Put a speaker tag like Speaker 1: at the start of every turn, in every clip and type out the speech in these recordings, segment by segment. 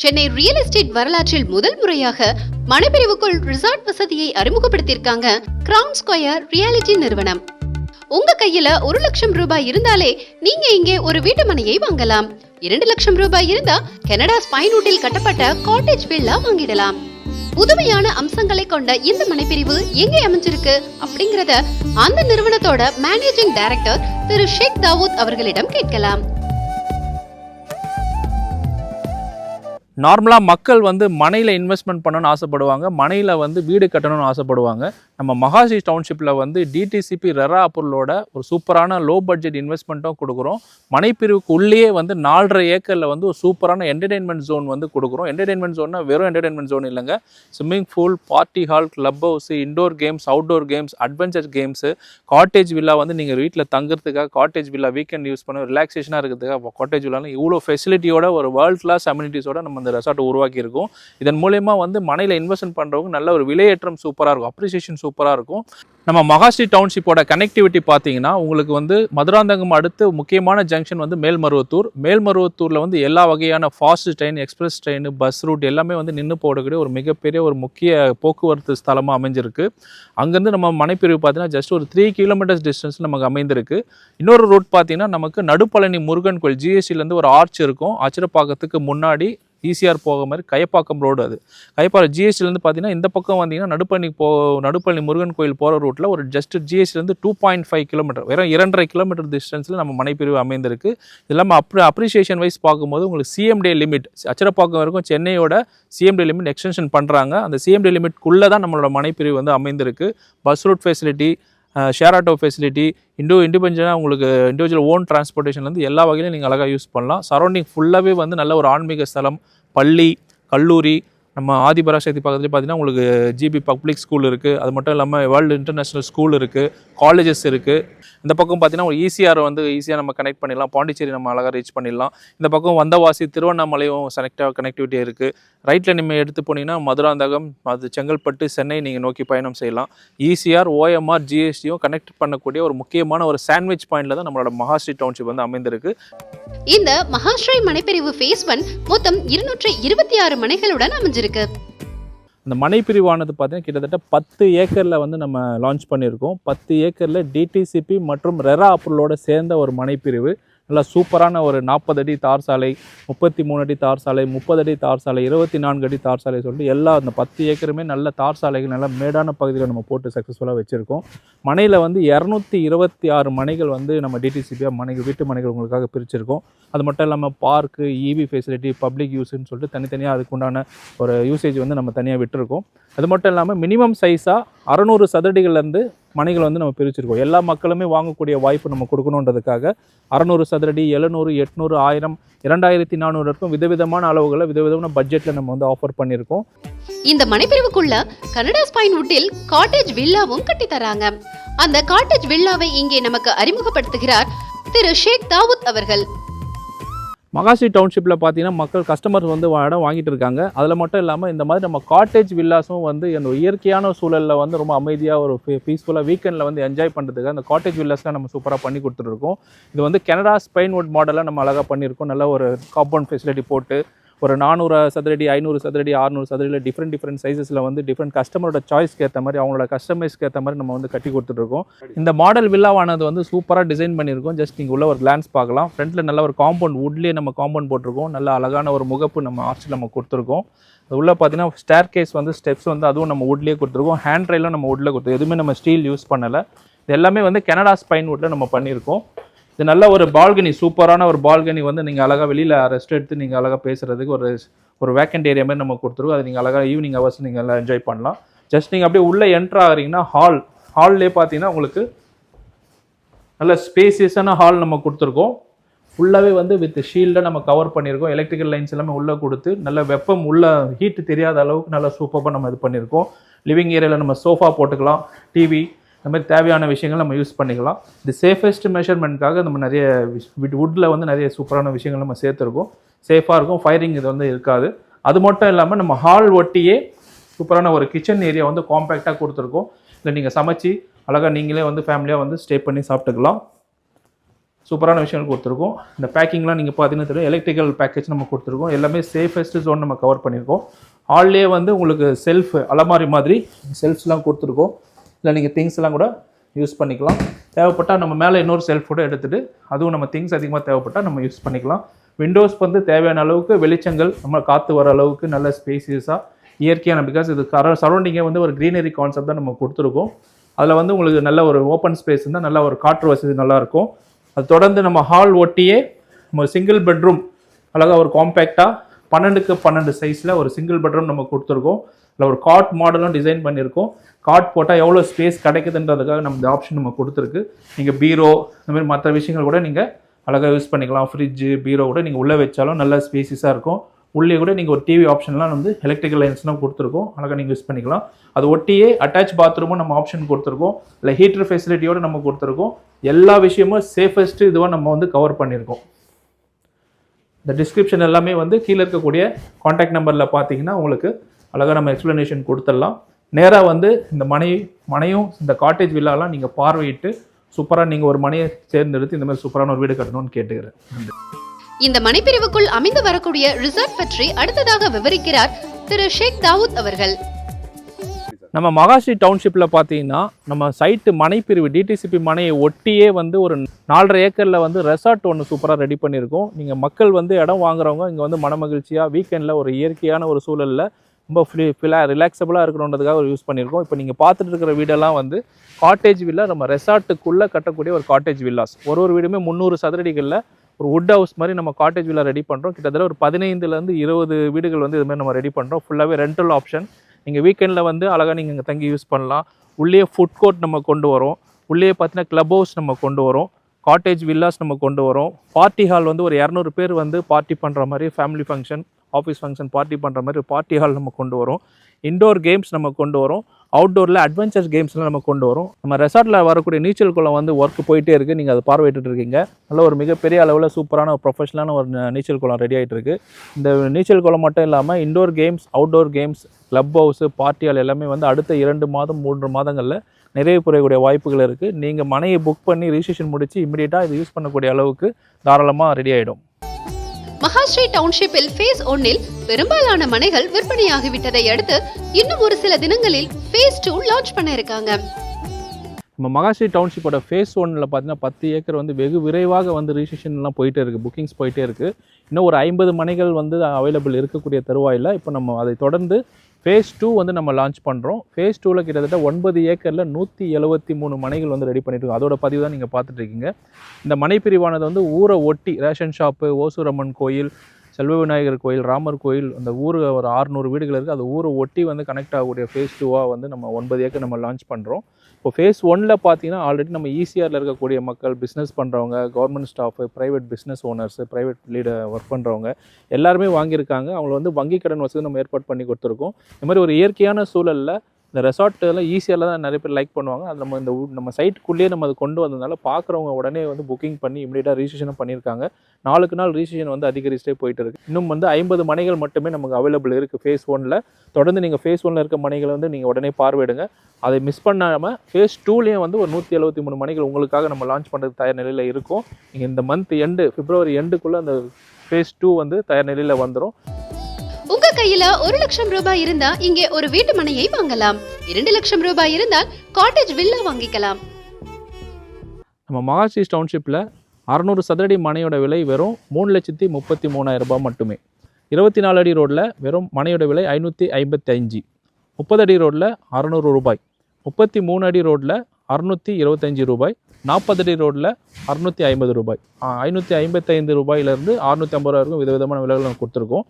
Speaker 1: Chennai real estate வரலாற்றில் முதல் முறையாக மனைப்பிரிவுக்குள் ரிசார்ட் வசதியை அறிமுகப்படுத்தியிருக்காங்க கிரவுன் ஸ்கொயர் ரியாலிட்டி நிறுவனம். உங்க கையில ஒரு லட்சம் ரூபாய் இருந்தாலே நீங்க இங்கே ஒரு வீட்டு மனையை வாங்கலாம். இரண்டு லட்சம் ரூபாய் இருந்தா கனடா ஸ்பைன்வுட்டில் கட்டப்பட்ட காட்டேஜ் வில்லா வாங்கிடலாம். புதுமையான அம்சங்களை கொண்ட இந்த மனைப்பிரிவு எங்கே அமைஞ்சிருக்கு அப்படிங்கறத அந்த நிறுவனத்தோட மேனேஜிங் டைரக்டர் திரு ஷேக் தாவூத் அவர்களிடம் கேட்கலாம்.
Speaker 2: நார்மலாக மக்கள் வந்து மனையில் இன்வெஸ்ட்மெண்ட் பண்ணணும்னு ஆசைப்படுவாங்க மனையில் வந்து வீடு கட்டணும்னு ஆசைப்படுவாங்க. நம்ம மகாசி டவுன்ஷிப்பில் வந்து டிடிசிபி ரெரா பொருளோட ஒரு சூப்பரான லோ பட்ஜெட் இன்வெஸ்ட்மெண்ட்டும் கொடுக்குறோம். மனைப்பிரிவுக்கு உள்ளேயே வந்து நாலரை ஏக்கரில் வந்து ஒரு சூப்பரான என்டர்டெயின்மெண்ட் ஜோன் வந்து கொடுக்குறோம். என்டர்டெயின்மெண்ட் ஜோன்னா வெறும் என்டர்டெயின்மெண்ட் ஜோன் இல்லைங்க. Swimming pool party hall club house indoor games outdoor games adventure games cottage villa வந்து நீங்கள் வீட்டில் தங்குறதுக்காக காட்டேஜ் வில்லா வீக்கெண்ட் யூஸ் பண்ண ரிலாக்ஸேஷனாக இருக்கிறதுக்காக காட்டேஜ் வில்லால இவ்வளோ ஃபெசிலிட்டியோட ஒரு வேர்ல்ட் கிளாஸ் அம்யூனிட்டிஸோட நம்ம அந்த இந்த ரெசார்ட்டை உருவாக்கியிருக்கோம். இதன் மூலயமா வந்து மனையில் இன்வெஸ்ட்மெண்ட் பண்ணுறவங்க நல்ல ஒரு விலையேற்றம் சூப்பராக இருக்கும். அப்ரிசியேஷன் சூப்பராக இருக்கும். நம்ம மகாஸ்ரீ டவுன்ஷிப்போட கனெக்டிவிட்டி பார்த்தீங்கன்னா உங்களுக்கு வந்து மதுராந்தகம் அடுத்து முக்கியமான ஜங்ஷன் வந்து மேல்மருவத்தூர். மேல்மருவத்தூரில் வந்து எல்லா வகையான fast train express train bus route எல்லாமே வந்து நின்று போடக்கூடிய ஒரு மிகப்பெரிய ஒரு முக்கிய போக்குவரத்து ஸ்தலமாக அமைஞ்சிருக்கு. அங்கேருந்து நம்ம மனைப்பிரிவு பார்த்தீங்கன்னா ஜஸ்ட் ஒரு த்ரீ கிலோமீட்டர்ஸ் டிஸ்டன்ஸ் நமக்கு அமைந்திருக்கு. இன்னொரு ரூட் பார்த்தீங்கன்னா நமக்கு நடுப்பழனி முருகன் கோயில் ஜிஎஸ்டிலேருந்து ஒரு ஆர்ச் இருக்கும். ஆச்சிரப்பாக்கத்துக்கு முன்னாடி ஈசிஆர் போக மாதிரி கயப்பாக்கம் ரோடு அது. கயப்பாக்கம் ஜிஎஸ்டிலேருந்து பார்த்தீங்கன்னா இந்த பக்கம் வந்தீங்கன்னா நடுப்பள்ளி போ நடுப்பள்ளி முருகன் கோயில் போகிற ரூட்டில் ஒரு ஜஸ்ட் ஜிஎஸ்டிலேருந்து டூ பாயிண்ட் ஃபைவ் கிலோமீட்டர் வெறும் இரண்டரை கிலோமீட்டர் டிஸ்டன்ஸில் நம்ம மனைப்பிரிவு அமைந்திருக்கு. இது இல்லாமல் அப்ரி அப்ரிசியேஷன் வைஸ் பார்க்கும்போது உங்களுக்கு சிஎம்டே லிமிட் அச்சரப்பாக்கம் வரைக்கும் சென்னையோட சிஎம்டி லிமிட் எக்ஸ்டென்ஷன் பண்ணுறாங்க அந்த சிஎம்டி லிமிட்குள்ளே தான் நம்மளோட மனைப்பிரிவு வந்து அமைந்திருக்கு. Bus route facility share auto facility Indo இண்டிபெண்டனாக உங்களுக்கு இண்டிவிஜுவல் ஓன் டிரான்ஸ்போர்ட்டேஷன்லேருந்து எல்லா வகையிலும் நீங்கள் அழகாக யூஸ் பண்ணலாம். சரௌண்டிங் ஃபுல்லாகவே வந்து நல்ல ஒரு ஆன்மீக ஸ்தலம் பள்ளி கல்லூரி நம்ம ஆதிபராசக்தி பக்கத்துலேயே பார்த்தீங்கன்னா உங்களுக்கு ஜிபி பப்ளிக் ஸ்கூல் இருக்குது அது மட்டும் இல்லாமல் வேர்ல்டு இன்டர்நேஷ்னல் ஸ்கூல் இருக்குது காலேஜஸ் இருக்குது இந்த பக்கம் பார்த்தீங்கன்னா ஒரு ஈசிஆர் வந்து ஈஸியாக நம்ம கனெக்ட் பண்ணிடலாம். பாண்டிச்சேரி நம்ம அழகாக ரீச் பண்ணிடலாம். இந்த பக்கம் வந்தவாசி திருவண்ணாமலையும் செனக்டாக கனெக்டிவிட்டி இருக்குது ரைட்டில் நீங்கள் எடுத்து போனீங்கன்னா மதுராந்தகம் அது செங்கல்பட்டு சென்னை நீங்கள் நோக்கி பயணம் செய்யலாம். ஈசிஆர் ஓஎம்ஆர் ஜிஎஸ்டியும் கனெக்ட் பண்ணக்கூடிய ஒரு முக்கியமான ஒரு சாண்ட்விச் பாயிண்டில் தான் நம்மளோட மகாஸ்ரீ டவுன்ஷிப் வந்து அமைந்திருக்கு.
Speaker 1: இந்த மகாஸ்ரீ மனைப்பிரிவு ஃபேஸ் ஒன் மொத்தம் இருநூற்றி இருபத்தி ஆறு மனைகளுடன் அமைஞ்சிருக்கு
Speaker 2: இந்த மனை பிரிவானது பார்த்தீங்கன்னா கிட்டத்தட்ட பத்து ஏக்கரில் வந்து நம்ம லான்ச் பண்ணியிருக்கோம். பத்து ஏக்கரில் டிடிசிபி மற்றும் ரெரா அப்ரூவலோடு சேர்ந்த ஒரு மனைப்பிரிவு. நல்லா சூப்பரான ஒரு நாற்பது அடி தார் சாலை முப்பத்தி மூணு அடி தார் சாலை முப்பது அடி தார் சாலை இருபத்தி நான்கு அடி தார் சாலை சொல்லிட்டு எல்லா அந்த பத்து ஏக்கருமே நல்ல தார் சாலைகள் நல்ல மேடான பகுதியில் நம்ம போட்டு சக்ஸஸ்ஃபுல்லாக வச்சுருக்கோம். மனையில் வந்து இரநூத்தி இருபத்தி ஆறு மனைகள் வந்து நம்ம டிடிசிபியாக மனைகள் வீட்டு மனைகள் உங்களுக்காக பிரிச்சிருக்கோம். அது மட்டும் இல்லாமல் பார்க்கு இவி ஃபெசிலிட்டி பப்ளிக் யூஸ்ன்னு சொல்லிட்டு தனித்தனியாக அதுக்குண்டான ஒரு யூசேஜ் வந்து நம்ம தனியாக விட்டுருக்கோம். அது மட்டும் இல்லாமல் மினிமம் சைஸாக அறநூறு சதுரடிகள்லேருந்து மனைகளை வந்து நம்ம பிரிச்சிருக்கோம். எல்லா மக்களுமே வாங்கக்கூடிய வாய்ப்பு நம்ம கொடுக்கணுன்றதுக்காக அறநூறு சதுரடி எழுநூறு எட்நூறு ஆயிரம் இரண்டாயிரத்தி நானூறு இருக்கும் விதவிதமான அளவுகளை விதவிதமான பட்ஜெட்டில் நம்ம வந்து ஆஃபர் பண்ணியிருக்கோம்.
Speaker 1: இந்த மனைப்பிரிவுக்குள்ள கனடா ஸ்பைன் வுட்டில் காட்டேஜ் வில்லாவும் கட்டி தராங்க. அந்த காட்டேஜ் வில்லாவை இங்கே நமக்கு அறிமுகப்படுத்துகிறார் திரு ஷேக் தாவூத் அவர்கள்.
Speaker 2: மகாசி டவுன்ஷிப்பில் பார்த்தீங்கன்னா மக்கள் கஸ்டமர்ஸ் வந்து இடம் வாங்கிட்டு இருக்காங்க அதில் மட்டும் இல்லாமல் இந்த மாதிரி நம்ம காட்டேஜ் வில்லாஸும் வந்து அந்த இயற்கையான சூழலில் வந்து ரொம்ப அமைதியாக ஒரு பீஸ்ஃபுல்லாக வீக்கெண்டில் வந்து என்ஜாய் பண்ணுறதுக்கு அந்த காட்டேஜ் வில்லாஸ்லாம் நம்ம சூப்பராக பண்ணி கொடுத்துருக்கோம் இது வந்து கனடா ஸ்பெயின்வுட் மாடலாக நம்ம அழகாக பண்ணியிருக்கோம். நல்ல ஒரு காம்பவுண்ட் ஃபெசிலிட்டி போட்டு ஒரு நானூறு சதுரடி ஐநூறு சதுரடி ஆறுநூறு சதுரடியில் டிஃப்ரெண்ட் டிஃப்ரெண்ட் சைஸஸில் வந்து டிஃப்ரெண்ட் கஸ்டமரோட சாய்ஸ்க்கு ஏற்ற மாதிரி அவங்களோட கஸ்டமைஸ்க்கு ஏற்ற மாதிரி நம்ம வந்து கட்டி கொடுத்துட்ருக்கோம். இந்த மாடல் வில்லாவானது வந்து சூப்பராக டிசைன் பண்ணியிருக்கோம். ஜஸ்ட் நீங்கள் உள்ள ஒரு கிளான்ஸ் பார்க்கலாம். ஃப்ரண்ட்டில் நல்ல ஒரு காம்பவுண்ட் வுட்லேயே நம்ம காம்பவுண்ட் போட்டிருக்கோம். நல்ல அழகான ஒரு முகப்பு நம்ம ஆர்ச்சில் நம்ம கொடுத்துருக்கோம். உள்ளே உள்ள பார்த்தீங்கன்னா ஸ்டேர் கேஸ் வந்து ஸ்டெப்ஸ் வந்து அதுவும் நம்ம வுட்லேயே கொடுத்துருக்கோம். ஹேண்ட் ரைலும் நம்ம வுட்டில் கொடுத்துருக்கோம் எதுவுமே நம்ம ஸ்டீல் யூஸ் பண்ணலை. இது எல்லாமே வந்து கனடா ஸ்பைன் வுட்டில் நம்ம பண்ணியிருக்கோம். இது நல்ல ஒரு பால்கனி சூப்பரான ஒரு பால்கனி வந்து நீங்கள் அழகாக வெளியில் ரெஸ்ட் எடுத்து நீங்கள் அழகாக பேசுகிறதுக்கு ஒரு ஒரு வேக்கண்ட் ஏரியா மாதிரி நம்ம கொடுத்துருக்கோம். அதை நீங்கள் அழகாக ஈவினிங் ஹவர்ஸ் நீங்கள் எல்லாம் என்ஜாய் பண்ணலாம். ஜஸ்ட் நீங்கள் அப்படியே உள்ளே என்ட்ரு ஆகிறீங்கன்னா ஹால் ஹால்லே பார்த்தீங்கன்னா உங்களுக்கு நல்ல ஸ்பேசியஸான ஹால் நம்ம கொடுத்துருக்கோம். ஃபுல்லாகவே வந்து வித் ஷீல்டை நம்ம கவர் பண்ணியிருக்கோம். எலக்ட்ரிக்கல் லைன்ஸ் எல்லாமே உள்ளே கொடுத்து நல்ல வெப்பம் உள்ள ஹீட் தெரியாத அளவுக்கு நல்லா சூப்பராக நம்ம இது பண்ணியிருக்கோம். லிவிங் ஏரியாவில் நம்ம சோஃபா போட்டுக்கலாம். டிவி இந்த மாதிரி தேவையான விஷயங்கள் நம்ம யூஸ் பண்ணிக்கலாம். இது சேஃபஸ்ட் மெஷர்மெண்ட்காக நம்ம நிறைய வுட்டில் வந்து நிறைய சூப்பரான விஷயங்கள் நம்ம சேர்த்துருக்கோம். சேஃபாக இருக்கும் ஃபயரிங் இது வந்து இருக்காது. அது மட்டும் இல்லாமல் நம்ம ஹால் ஒட்டியே சூப்பரான ஒரு கிச்சன் ஏரியா வந்து காம்பேக்டாக கொடுத்துருக்கோம். இல்லை நீங்கள் சமைச்சு அழகாக நீங்களே வந்து ஃபேமிலியாக வந்து ஸ்டே பண்ணி சாப்பிட்டுக்கலாம். சூப்பரான விஷயங்கள் கொடுத்துருக்கோம். இந்த பேக்கிங்லாம் நீங்கள் பார்த்தீங்கன்னா தெரியும். எலக்ட்ரிக்கல் பேக்கேஜ் நம்ம கொடுத்துருக்கோம். எல்லாமே சேஃபஸ்ட் ஜோன் நம்ம கவர் பண்ணியிருக்கோம். ஹால்லேயே வந்து உங்களுக்கு செல்ஃப் அலமாரி மாதிரி செல்ஃப்ஸ்லாம் கொடுத்துருக்கோம். இல்லை நீங்கள் திங்ஸ் எல்லாம் கூட யூஸ் பண்ணிக்கலாம். தேவைப்பட்டால் நம்ம மேலே இன்னொரு செல்ஃப் கூட எடுத்துகிட்டு அதுவும் நம்ம திங்ஸ் அதிகமாக தேவைப்பட்டால் நம்ம யூஸ் பண்ணிக்கலாம். விண்டோஸ் வந்து தேவையான அளவுக்கு வெளிச்சங்கள் நம்ம காற்று வர அளவுக்கு நல்ல ஸ்பேசியஸாக இயற்கையான பிகாஸ் இது கர சரௌண்டிங்கை வந்து ஒரு க்ரீனரி கான்செப்ட் தான் நம்ம கொடுத்துருக்கோம். அதில் வந்து உங்களுக்கு நல்ல ஒரு ஓப்பன் ஸ்பேஸ் இருந்தால் நல்ல ஒரு காற்று வசதி நல்லாயிருக்கும். அது தொடர்ந்து நம்ம ஹால் ஒட்டியே நம்ம சிங்கிள் பெட்ரூம் அழகாக ஒரு காம்பேக்டாக பன்னெண்டுக்கு பன்னெண்டு சைஸில் ஒரு சிங்கிள் பெட்ரூம் நம்ம கொடுத்துருக்கோம். இல்லை ஒரு காட் மாடலும் டிசைன் பண்ணியிருக்கோம். காட் போட்டால் எவ்வளோ ஸ்பேஸ் கிடைக்குதுன்றதுக்காக நம்ம இந்த ஆப்ஷன் நம்ம கொடுத்துருக்கு. நீங்கள் பீரோ இந்த மாதிரி மற்ற விஷயங்கள் கூட நீங்கள் அழகாக யூஸ் பண்ணிக்கலாம். ஃப்ரிட்ஜு பீரோ கூட நீங்கள் உள்ளே வச்சாலும் நல்ல ஸ்பேசிஸாக இருக்கும். உள்ளே கூட நீங்கள் ஒரு டிவி ஆப்ஷன்லாம் வந்து எலக்ட்ரிக்கல் லைன்ஸ்லாம் கொடுத்துருக்கோம். அழகாக நீங்கள் யூஸ் பண்ணிக்கலாம். அது ஒட்டியே அட்டாச் பாத்ரூமும் நம்ம ஆப்ஷன் கொடுத்துருக்கோம். இல்லை ஹீட்டர் ஃபெசிலிட்டியோடு நம்ம கொடுத்துருக்கோம். எல்லா விஷயமும் சேஃபஸ்ட்டு இதுவாக நம்ம வந்து கவர் பண்ணியிருக்கோம். இந்த டிஸ்கிரிப்ஷன் எல்லாமே வந்து கீழே இருக்கக்கூடிய காண்டாக்ட் நம்பரில் பார்த்தீங்கன்னா உங்களுக்கு அழகாக நம்ம எக்ஸ்ப்ளனேஷன் கொடுத்துடலாம். நேராக வந்து இந்த மனை மனையும் இந்த காட்டேஜ் வில்லாலாம் நீங்கள் பார்வையிட்டு சூப்பராக நீங்கள் ஒரு மனையை தேர்ந்தெடுத்து இந்த மாதிரி சூப்பரான ஒரு வீடு கட்டணும்னு கேட்டுக்கிறேன்.
Speaker 1: இந்த மனைப்பிரிவுக்குள் அமைந்து வரக்கூடிய ரிசார்ட் பற்றி அடுத்ததாக விவரிக்கிறார் திரு ஷேக் தாவூத் அவர்கள்.
Speaker 2: நம்ம மகாஸ்ரீ டவுன்ஷிப்பில் பார்த்தீங்கன்னா நம்ம சைட்டு மனைப்பிரிவு டிடிசிபி மனையை ஒட்டியே வந்து ஒரு நாலரை ஏக்கரில் வந்து ரெசார்ட் ஒன்று சூப்பராக ரெடி பண்ணியிருக்கோம். நீங்கள் மக்கள் வந்து இடம் வாங்குறவங்க இங்கே வந்து மனமகிழ்ச்சியாக வீக்கெண்டில் ஒரு இயற்கையான ஒரு சூழலில் ரொம்ப ஃப்ரீ ஃபிலா ரிலாக்ஸபிளாக இருக்கணுன்றதுக்காக ஒரு யூஸ் பண்ணியிருக்கோம். இப்போ நீங்கள் பார்த்துட்டு இருக்கிற வீடெல்லாம் வந்து காட்டேஜ் வில்லா நம்ம ரெசார்ட்டுக்குள்ளே கட்டக்கூடிய ஒரு காட்டேஜ் வில்லாஸ் ஒரு ஒரு வீடுமே முந்நூறு சதுரடிகளில் ஒரு வுட் ஹவுஸ் மாதிரி நம்ம காட்டேஜ் வில்லா ரெடி பண்ணுறோம் கிட்டத்தட்ட ஒரு பதினைந்துலேருந்து இருபது வீடுகள் வந்து இது மாதிரி நம்ம ரெடி பண்ணுறோம் ஃபுல்லாகவே ரெண்டல் ஆப்ஷன் நீங்கள் வீக்கெண்டில் வந்து அழகாக நீங்கள் இங்கே தங்கி யூஸ் பண்ணலாம். உள்ளே ஃபுட் கோர்ட் நம்ம கொண்டு வரோம். உள்ளே பார்த்தீங்கன்னா க்ளப் ஹவுஸ் நம்ம கொண்டு வரோம். காட்டேஜ் வில்லாஸ் நம்ம கொண்டு வரோம். பார்ட்டி ஹால் வந்து ஒரு இரநூறு பேர் வந்து பார்ட்டி பண்ணுற மாதிரி family function office function party பண்ணுற மாதிரி பார்ட்டி ஹால் நம்ம கொண்டு வரோம். இண்டோர் கேம்ஸ் நம்ம கொண்டு வரோம். அவுட்டோரில் அட்வென்ச்சர் கேம்ஸ்லாம் நம்ம கொண்டு வரும். நம்ம ரெசார்ட்டில் வரக்கூடிய நீச்சல் குளம் வந்து ஒர்க் போயிட்டே இருக்குது நீங்கள் அதை பார்வையிட்டு இருக்கீங்க. நல்ல ஒரு மிகப்பெரிய அளவில் சூப்பரான ஒரு ப்ரொஃபஷனலான ஒரு நீச்சல் குளம் ரெடி ஆகிட்டு இருக்குது இந்த நீச்சல் குளம் மட்டும் இல்லாமல் indoor games outdoor games club house party hall எல்லாமே வந்து அடுத்த இரண்டு மாதம் மூன்று மாதங்களில் நிறைவு பெறக்கூடிய வாய்ப்புகள் இருக்குது நீங்கள் மனையை புக் பண்ணி ரிஜிஸ்ட்ரேஷன் முடித்து இமீடியட்டாக இது யூஸ் பண்ணக்கூடிய அளவுக்கு தாராளமாக ரெடி ஆகிடும்
Speaker 1: மகாஸ்ரீ டவுன்ஷிப்பில் ஃபேஸ் ஒன்னில் பெரும்பாலான மனைகள் விற்பனையாகிவிட்டதை அடுத்து இன்னும் ஒரு சில தினங்களில் ஃபேஸ் டூ லான்ச் பண்ண இருக்காங்க.
Speaker 2: நம்ம மகாஸ்ரீ டவுன்ஷிப்போட ஃபேஸ் ஒன்னில் பார்த்தீங்கன்னா பத்து ஏக்கர் வந்து வெகு விரைவாக வந்து ரிஜிஸ்ட்ரேஷன்லாம் போயிட்டே இருக்குது புக்கிங்ஸ் போயிட்டே இருக்குது இன்னும் ஒரு ஐம்பது மனைகள் வந்து அவைலபிள் இருக்கக்கூடிய தருவாயில் இப்போ நம்ம அதை தொடர்ந்து ஃபேஸ் டூ வந்து நம்ம லான்ச் பண்ணுறோம் ஃபேஸ் டூவில் கிட்டத்தட்ட ஒன்பது ஏக்கரில் நூற்றி எழுபத்தி மூணு மனைகள் வந்து ரெடி பண்ணிட்டு அதோட பதிவு தான் நீங்கள் பார்த்துட்ருக்கீங்க இந்த மனை பிரிவானது வந்து ஊரை ஒட்டி ரேஷன் ஷாப்பு ஓசூரம்மன் கோயில் செல்வ விநாயகர் கோயில் ராமர் கோயில் அந்த ஊர் ஒரு ஆறுநூறு வீடுகள் இருக்குது அந்த ஊரை ஒட்டி வந்து கனெக்ட் ஆகக்கூடிய ஃபேஸ் டூவாக வந்து நம்ம ஒன்பது ஏக்கர் நம்ம லான்ச் பண்ணுறோம் இப்போ ஃபேஸ் ஒன்ல பார்த்தீங்கன்னா ஆல்ரெடி நம்ம ஈசிஆரில் இருக்கக்கூடிய மக்கள் பிஸ்னஸ் பண்ணுறவங்க government staff private business owners private leader work பண்ணுறவங்க எல்லாருமே வாங்கியிருக்காங்க. அவங்கள வந்து வங்கி கடன் வசதி நம்ம ஏற்பாடு பண்ணி கொடுத்துருக்கோம். இந்த மாதிரி ஒரு இயற்கையான சூழலில் இந்த ரெசார்ட் எல்லாம் ஈஸியாக தான் நிறைய பேர் லைக் பண்ணுவாங்க. அது நம்ம இந்த நம்ம சைட்டுக்குள்ளேயே நம்ம அது கொண்டு வந்ததுனால பார்க்குறவங்க உடனே வந்து புக்கிங் பண்ணி இமீடியட்டாக ரிஜிஸ்ட்ரேஷன் பண்ணியிருக்காங்க. நாளுக்கு நாள் ரிஜிஸ்ட்ரேஷன் வந்து அதிகரிச்சிட்டே போயிட்டு இருக்கு. இன்னும் வந்து ஐம்பது மனைகள் மட்டுமே நமக்கு அவைலபிள் இருக்குது ஃபேஸ் ஒனில் தொடர்ந்து நீங்கள் ஃபேஸ் ஒனில் இருக்க மனைகளை வந்து நீங்கள் உடனே பார்வையிடுங்க. அதை மிஸ் பண்ணாமல் ஃபேஸ் டூலேயும் வந்து ஒரு நூற்றி எழுபத்தி மூணு மணிகள் உங்களுக்காக நம்ம லான்ச் பண்ணுறது தயார் நிலையில் இருக்கும். நீங்கள் இந்த மந்த் எண்டு பிப்ரவரி எண்டுக்குள்ளே அந்த ஃபேஸ் டூ வந்து தயார் நிலையில் வந்துடும்
Speaker 1: உங்க கையில ஒரு லட்சம் ரூபாய் இருந்தா இங்கே ஒரு வீட்டு மனையை வாங்கலாம். இரண்டு லட்சம் ரூபாய் இருந்தால் காட்டேஜ் வில்லா வாங்கிக்கலாம்.
Speaker 2: நம்ம மகாஸ்ரீஸ் டவுன்ஷிப்பில் அறநூறு சதுரடி மனையோட விலை வெறும் மூணு லட்சத்தி முப்பத்தி மூணாயிரம் ரூபாய் மட்டுமே. இருபத்தி நாலு அடி ரோட்டில் வெறும் மனையோட விலை ஐநூற்றி ஐம்பத்தி அஞ்சு முப்பது அடி ரோட்டில் அறநூறு ரூபாய். முப்பத்தி மூணு அடி ரோட்டில் அறுநூற்றி இருபத்தஞ்சி ரூபாய் நாற்பது அடி ரோட்டில் அறுநூற்றி ஐம்பது ரூபாய். ஐநூற்றி ஐம்பத்தைந்து ரூபாயிலேருந்து அறுநூற்றி ஐம்பது ரூபா வரைக்கும் விதவிதமான விலைகள் நம்ம கொடுத்துருக்கோம்.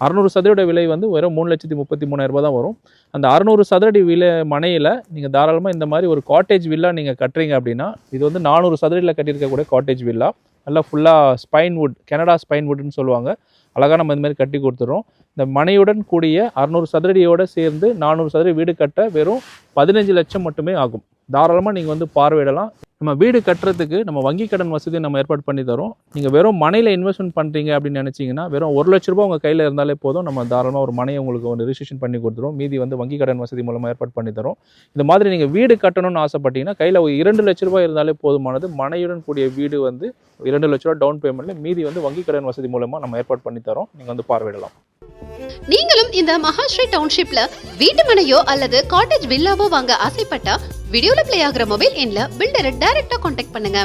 Speaker 2: அறநூறு சதுரடி விலை வந்து வெறும் மூணு லட்சத்தி முப்பத்தி மூணாயிரம் தான் வரும். அந்த அறுநூறு சதுரடி விலை மனையில் நீங்கள் தாராளமாக இந்த மாதிரி ஒரு காட்டேஜ் வில்லா நீங்கள் கட்டுறீங்க அப்படின்னா இது வந்து நானூறு சதுரடியில் கட்டியிருக்கக்கூடிய காட்டேஜ் வில்லா நல்லா ஃபுல்லாக ஸ்பைன் வுட் கனடா ஸ்பைன் வுட்னு சொல்லுவாங்க. அழகாக நம்ம இந்தமாதிரி கட்டி கொடுத்துறோம் இந்த மனையுடன் கூடிய அறநூறு சதுரடியோடு சேர்ந்து நானூறு சதுர வீடு கட்ட வெறும் பதினஞ்சு லட்சம் மட்டுமே ஆகும். தாராளமாக நீங்கள் வந்து பார்வையிடலாம். நம்ம வீடு கட்டுறதுக்கு நம்ம வங்கி கடன் வசதி நம்ம ஏற்பாடு பண்ணி தரோம். நீங்கள் வெறும் மனையில் இன்வெஸ்ட்மெண்ட் பண்ணுறீங்க அப்படின்னு நினச்சிங்கன்னா வெறும் ஒரு லட்ச ரூபா உங்கள் கையில் இருந்தாலே போதும். நம்ம தாராளமாக ஒரு மனையை உங்களுக்கு வந்து ரிஜிஸ்ட்ரேஷன் பண்ணி கொடுத்துருவோம். மீதி வந்து வங்கி கடன் வசதி மூலமாக ஏற்பாடு பண்ணி தரோம். இந்த மாதிரி நீங்கள் வீடு கட்டணும்னு ஆசைப்பட்டீங்கன்னா கையில் ஒரு இரண்டு லட்ச ரூபாய் இருந்தாலே போதுமானது. மனையுடன் கூடிய வீடு வந்து இரண்டு லட்ச ரூபா டவுன் பேமெண்ட்டில் மீதி வந்து வங்கி கடன் வசதி மூலமாக நம்ம ஏற்பாடு பண்ணி தரோம். நீங்கள் வந்து பார்வையிடலாம்.
Speaker 1: நீங்களும் இந்த மகாஸ்ரீ டவுன்ஷிப்ல வீட்டு மனையோ அல்லது காட்டேஜ் வில்லாவோ வாங்க ஆசைப்பட்டா வீடியோல பிளே ஆகிற மொபைல் எண்ல பில்டரை டைரக்டா காண்டாக்ட் பண்ணுங்க.